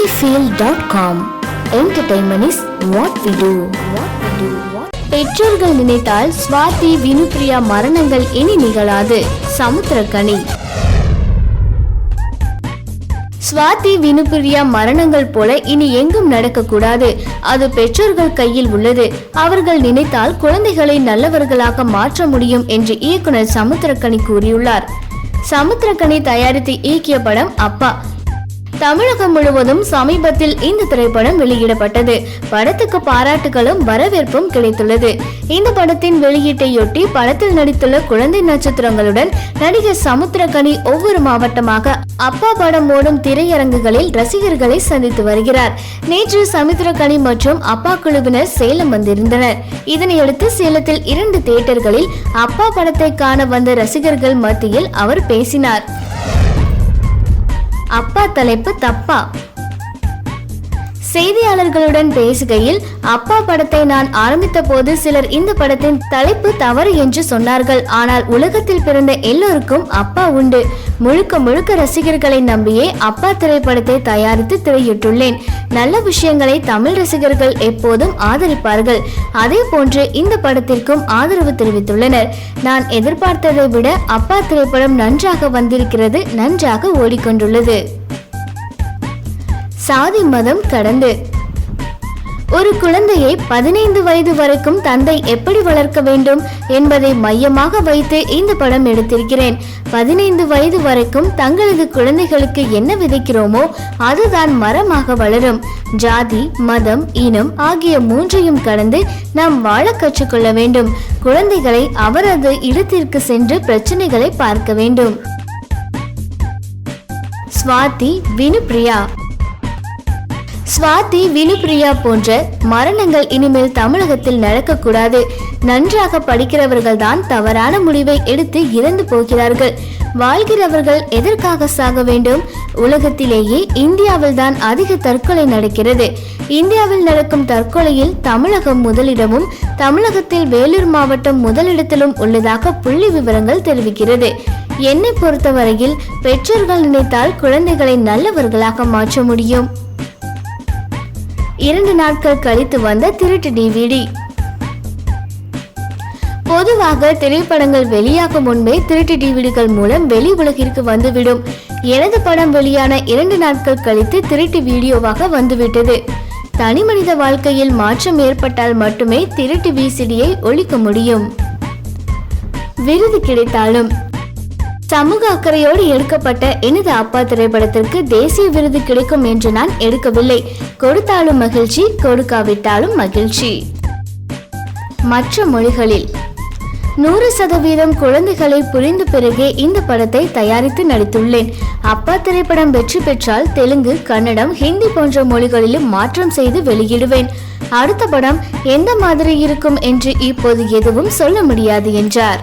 cinefield.com Entertainment is what we do. What we do. பெற்றோர்கள் நினைத்தால் சுவாதி வினுப்ரியா மரணங்கள் இனி நிகழாது. சமுத்திரக்கனி. சுவாதி வினுப்பிரியா மரணங்கள் போல இனி எங்கும் நடக்கக்கூடாது. அது பெற்றோர்கள் கையில் உள்ளது. அவர்கள் நினைத்தால் குழந்தைகளை நல்லவர்களாக மாற்ற முடியும் என்று இயக்குனர் சமுத்திரக்கனி கூறியுள்ளார். சமுத்திரக்கனி தயாரித்து இயக்கிய படம் அப்பா. தமிழகம் முழுவதும் சமீபத்தில் இந்த திரைப்படம் வெளியிடப்பட்டது. படத்துக்கு பாராட்டுகளும் வரவேற்பும் கிடைத்துள்ளது. இந்த படத்தின் வெளியீட்டையொட்டி படத்தில் நடித்துள்ள குழந்தை நட்சத்திரங்களுடன் நடிகர் சமுத்திரகனி ஒவ்வொரு மாவட்டமாக அப்பா படம் ஓடும் திரையரங்குகளில் ரசிகர்களை சந்தித்து வருகிறார். நேற்று சமுத்திரகனி மற்றும் அப்பா குழுவினர் சேலம் வந்திருந்தனர். இதனையடுத்து சேலத்தில் இரண்டு தியேட்டர்களில் அப்பா படத்தை காண வந்த ரசிகர்கள் மத்தியில் அவர் பேசினார். அப்பா தலைப்பு தப்பா செய்தியாளர்களுடன் பேசுகையில் அப்பா படத்தை நான் ஆரம்பித்த போது சிலர் இந்த படத்தின் தலைப்பு தவறு என்று சொன்னார்கள். ஆனால் உலகத்தில் பிறந்த எல்லோருக்கும் அப்பா உண்டு. முழுக்க முழுக்க ரசிகர்களை நம்பியே அப்பா திரைப்படத்தை தயாரித்து திரையிட்டுள்ளேன். நல்ல விஷயங்களை தமிழ் ரசிகர்கள் எப்போதும் ஆதரிப்பார்கள். அதே போன்று இந்த படத்திற்கும் ஆதரவு தெரிவித்துள்ளனர். நான் எதிர்பார்த்ததை விட அப்பா திரைப்படம் நன்றாக வந்திருக்கிறது நன்றாக ஓடிக்கொண்டுள்ளது. சாதி மதம் கடந்து. ஒரு குழந்தையை பதினைந்து வயது வரைக்கும் தந்தை எப்படி வளர்க்க வேண்டும் என்பதை மையமாக வைத்து இந்த படம் எடுத்திருக்கிறேன். பதினைந்து வயது வரைக்கும் தங்களது குழந்தைகளுக்கு என்ன விதைக்கிறோமோ அதுதான் மரமாக வளரும். ஜாதி மதம் இனம் ஆகிய மூன்றையும் கடந்து நாம் வாழ கற்றுக்கொள்ள வேண்டும். குழந்தைகளை அவரது இடத்திற்கு சென்று பிரச்சனைகளை பார்க்க வேண்டும். ஸ்வாதி வினுப்ரியா. ஸ்வாதி வினுபிரியா போன்ற மரணங்கள் இனிமேல் தமிழகத்தில் நடக்கக்கூடாது. நன்றாக படிக்கிறவர்கள் தான் தவறான முடிவை எடுத்து இறந்து போகிறார்கள். வாழ்கிறவர்கள் எதற்காக சாக வேண்டும்? உலகத்திலேயே இந்தியாவில் தான் அதிக தற்கொலை நடக்கிறது. இந்தியாவில் நடக்கும் தற்கொலையில் தமிழகம் முதலிடமும் தமிழகத்தில் வேலூர் மாவட்டம் முதலிடத்திலும் உள்ளதாக புள்ளி விவரங்கள் தெரிவிக்கிறது. என்னை பொறுத்தவரையில் பெற்றோர்கள் நினைத்தால் குழந்தைகளை நல்லவர்களாக மாற்ற முடியும். இரண்டு நாட்கள் கழித்து வந்த திருட்டு டிவிடி பொதுவாக திரைப்படங்கள் வெளியாகும் முன்பே திருட்டு டிவிடிகள் மூலம் வெளி உலகிற்கு வந்துவிடும். எனது படம் வெளியான இரண்டு நாட்கள் கழித்து திருட்டு வீடியோவாக வந்துவிட்டது. தனி மனித வாழ்க்கையில் மாற்றம் ஏற்பட்டால் மட்டுமே திருட்டு விசிடியை ஒழிக்க முடியும். விருது கிடைத்தாலும் சமூக அக்கறையோடு எடுக்கப்பட்ட எனது அப்பா திரைப்படத்திற்கு தேசிய விருது கிடைக்கும் என்று நான் எடுக்கவில்லை. கொடுத்தாலும் மகிழ்ச்சி கொடுக்காவிட்டாலும் மகிழ்ச்சி. மற்ற மொழிகளில் நூறு சதவீதம் குழந்தைகளை புரிந்த பிறகே இந்த படத்தை தயாரித்து நடித்துள்ளேன். அப்பா திரைப்படம் வெற்றி பெற்றால் தெலுங்கு கன்னடம் ஹிந்தி போன்ற மொழிகளிலும் மாற்றம் செய்து வெளியிடுவேன். அடுத்த படம் எந்த மாதிரி இருக்கும் என்று இப்போது எதுவும் சொல்ல முடியாது என்றார்.